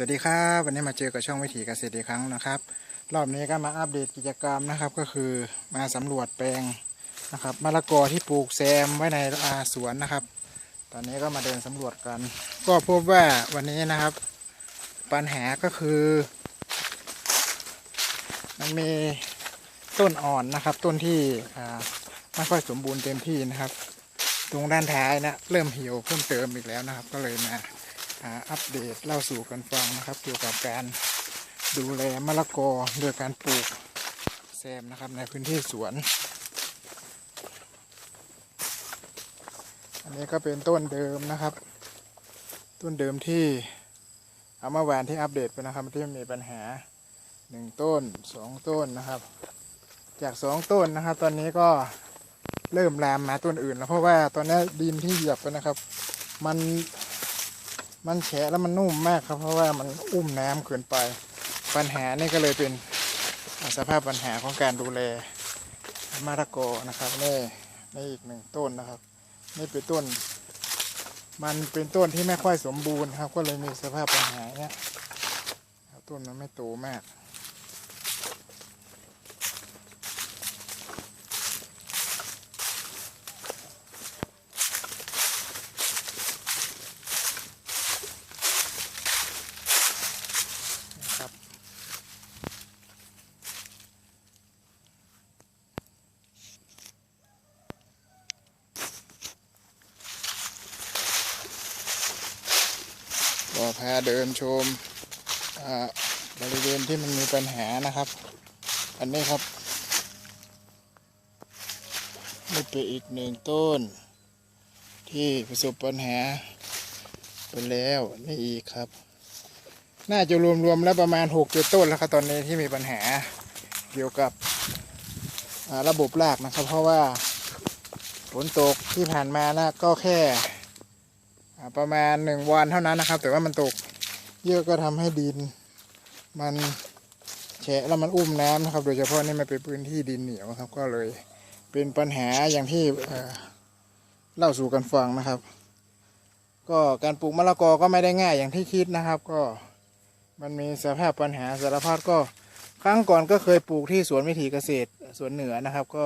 สวัสดีครับวันนี้มาเจอกับช่องวิถีเกษตรอีกครั้งนะครับ รอบนี้ก็มาอัปเดตกิจกรรมนะครับ ก็คือมาสำรวจแปลงนะครับมะละกอที่ปลูกแซมไว้ในอาสวนนะครับ ตอนนี้ก็มาเดินสำรวจกัน ก็พบว่าวันนี้นะครับ ปัญหาก็คือ มันมีต้นอ่อนนะครับ ต้นที่ไม่ค่อยสมบูรณ์เต็มที่นะครับ ตรงด้านท้ายนะเริ่มเหี่ยวเพิ่มเติมอีกแล้วนะครับ ก็เลยมา อัปเดตเล่าสู่กันฟังนะครับ เกี่ยวกับการดูแลมะละกอโดยการปลูกแซมนะครับในพื้นที่สวน อันนี้ก็เป็นต้นเดิมนะครับ ต้นเดิมที่เอามาหวานที่อัปเดตไปนะครับที่มีปัญหาหนึ่งต้นสองต้นนะครับ จากสองต้นนะครับ ตอนนี้ก็เริ่มลามมาต้นอื่นแล้วเพราะว่าตอนนี้ดินที่เหยียบไปนะครับ มัน มันแฉะแล้วมันนุ่มมากครับ เพราะว่ามันอุ้มน้ำเกินไป ปัญหานี่ก็เลยเป็นสภาพปัญหาของการดูแลมะละกอนะครับนี่นี่อีกหนึ่งต้นนะครับ นี่เป็นต้น มันเป็นต้นที่ไม่ค่อยสมบูรณ์ครับ ก็เลยมีสภาพปัญหาเนี้ยต้นมันไม่โตมาก พาเดินชมบริเวณที่มันมีปัญหานะครับ อันนี้ครับนี่เป็นอีกหนึ่งต้น ที่ประสบปัญหาไปแล้วนี่อีกครับ น่าจะรวมๆแล้วประมาณ6กเจ็ดต้นแล้วครับตอนนี้ที่มีปัญหาเกี่ยวกับระบบรากนะครับ เพราะว่าฝนตกที่ผ่านมานะก็แค่ ประมาณหนึ่งวันเท่านั้นนะครับ แต่ว่ามันตกเยอะก็ทำให้ดิน มันแฉะแล้วมันอุ้มน้ำนะครับ โดยเฉพาะนี่มันเป็นพื้นที่ดินเหนียวครับก็เลยเป็นปัญหาอย่างที่เล่าสู่กันฟังนะครับ ก็การปลูกมะละกอก็ไม่ได้ง่ายอย่างที่คิดนะครับ ก็มันมีสภาพปัญหาสารพัดก็ครั้งก่อนก็เคยปลูกที่สวนวิถีเกษตรสวนเหนือนะครับ ก็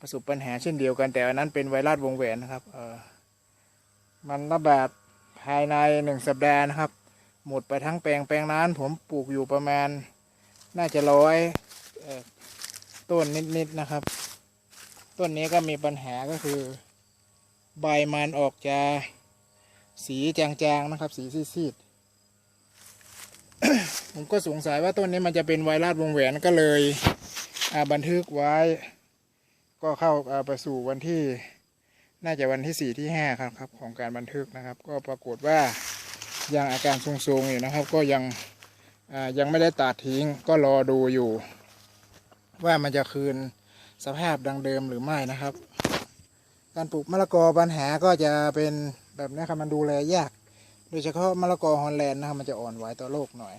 ประสบปัญหาเช่นเดียวกันแต่อันนั้นเป็นไวรัสวงแหวนนะครับเออ มันระบาดภายในหนึ่งสัปดาห์นะครับ หมดไปทั้งแปลงแปลงนั้น ผมปลูกอยู่ประมาณ น่าจะร้อยต้นนิดๆนะครับ ต้นนี้ก็มีปัญหาก็คือ ใบมันออกจะสีจางๆนะครับ สีซีดๆผมก็สงสัยว่าต้นนี้มันจะเป็นไวรัสวงแหวนก็เลยบันทึกไว้ ก็เข้าไปสู่วันที่ น่าจะวันที่สี่ที่ห้าครับครับ ของการบันทึกนะครับ ก็ปรากฏว่ายังอาการทรงๆอยู่นะครับ ก็ยังยังไม่ได้ตัดทิ้งก็รอดูอยู่ ว่ามันจะคืนสภาพดังเดิมหรือไม่นะครับ การปลูกมะละกอปัญหาก็จะเป็นแบบนี้ครับมันดูแลยาก โดยเฉพาะมะละกอฮอลแลนด์นะครับมันจะอ่อนไหวต่อโรคหน่อย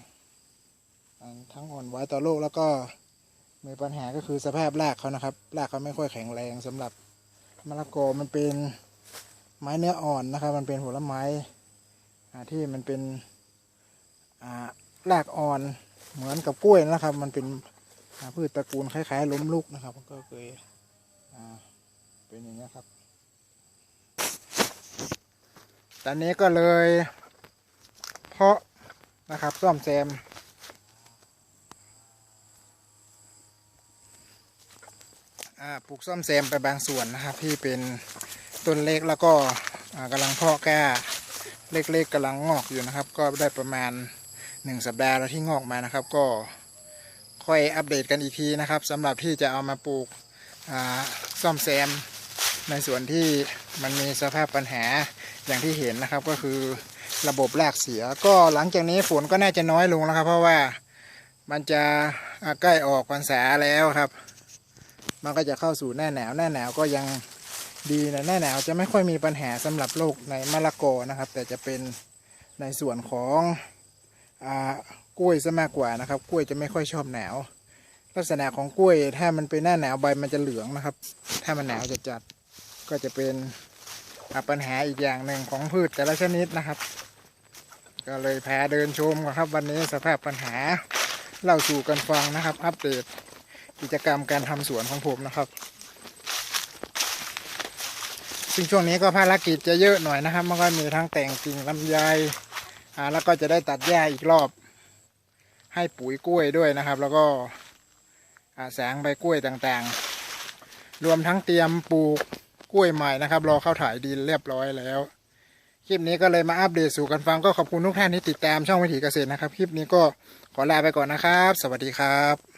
ทั้งอ่อนไหวต่อโรคแล้วก็มีปัญหาก็คือสภาพรากเขานะครับรากเขาไม่ค่อยแข็งแรงสำหรับ มะละกอมันเป็นไม้เนื้ออ่อนนะครับ มันเป็นผลไม้ที่มันเป็นอ่ารากอ่อนเหมือนกับกล้วยนะครับ มันเป็นพืชตระกูลคล้ายๆ ล้มลุกนะครับก็เคยเป็นอย่างนี้ครับ ตอนนี้ก็เลย เพาะนะครับซ่อมแซม อ่า ปลูกซ่อมแซมไปบางส่วนนะครับที่เป็นต้นเล็กแล้วก็อ่ากำลังเพาะก้าเล็กๆกำลังงอกอยู่นะครับ ก็ได้ประมาณหนึ่งสัปดาห์แล้วที่งอกมานะครับ ก็ค่อยอัปเดตกันอีกทีนะครับสำหรับที่จะเอามาปลูกซ่อมแซมในส่วนที่มันมีสภาพปัญหาอย่างที่เห็นนะครับก็คือระบบรากเสีย ก็หลังจากนี้ฝนก็น่าจะน้อยลงแล้วครับ เพราะว่ามันจะใกล้ออกพรรษาแล้วครับ มันก็จะเข้าสู่หน้าหนาวหน้าหนาวก็ยังดีนะหน้าหนาวจะไม่ค่อยมีปัญหาสำหรับโรคในมะละกอนะครับ แต่จะเป็นในส่วนของอกล้วยซะมากกว่านะครับ กล้วยจะไม่ค่อยชอบหนาว ลักษณะของกล้วยถ้ามันเป็นหน้าหนาวใบมันจะเหลืองนะครับ ถ้ามันหนาวจะจัดก็จะเป็นปัญหาอีกอย่างหนึ่งของพืชแต่ละชนิดนะครับ ก็เลยพาเดินชมกันครับวันนี้สภาพปัญหาเล่าสู่กันฟังนะครับ อัปเดต กิจกรรมการทำสวนของผมนะครับ ซึ่งช่วงนี้ก็ภารกิจจะเยอะหน่อยนะครับ มันก็มีทั้งแต่งกิ่งลำไยอ่าแล้วก็จะได้ตัดหญ้าอีกรอบ ให้ปุ๋ยกล้วยด้วยนะครับ แล้วก็อาแสงใบกล้วยต่างๆ รวมทั้งเตรียมปลูกกล้วยใหม่นะครับ รอเข้าถ่ายดินเรียบร้อยแล้วคลิปนี้ก็เลยมาอัปเดตสู่กันฟังก็ขอบคุณทุกท่านที่ติดตามช่องวิถีเกษตรนะครับ คลิปนี้ก็ขอลาไปก่อนนะครับ สวัสดีครับ